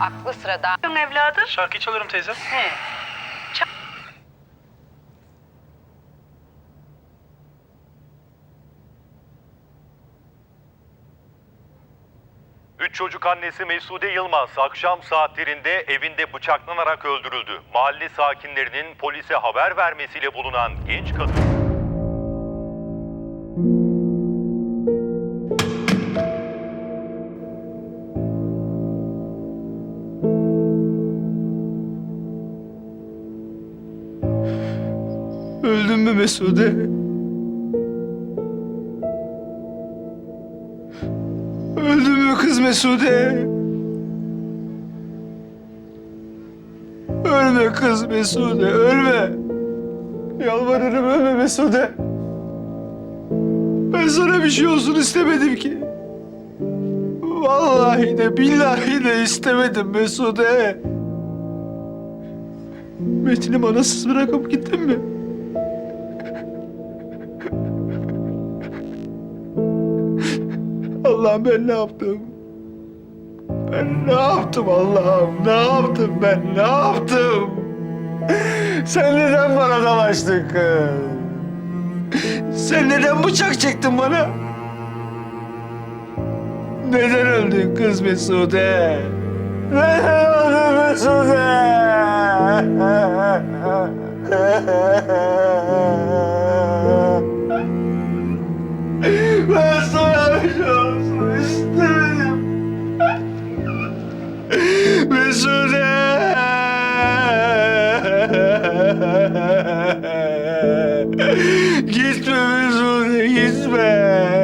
aklı sırada. evladım. Şarkı çalıyorum teyze. He. Üç çocuk annesi Mesude Yılmaz akşam saatlerinde evinde bıçaklanarak öldürüldü. Mahalle sakinlerinin polise haber vermesiyle bulunan genç kadın Öldün mü Mesude? Öldün mü kız Mesude? Ölme kız Mesude, ölme. Yalvarırım ölme Mesude. Ben sana bir şey olsun istemedim ki. Vallahi de billahi de istemedim Mesude. Metin'i manasız bırakıp gittin mi? Allah'ım ben ne yaptım? Ben ne yaptım Allah'ım? Ne yaptım ben? Ne yaptım? Sen neden bana dalaştın kız? Sen neden bıçak çektin bana? Neden öldün kız Mesude? Neden öldün Mesude? gitme Mesut, gitme.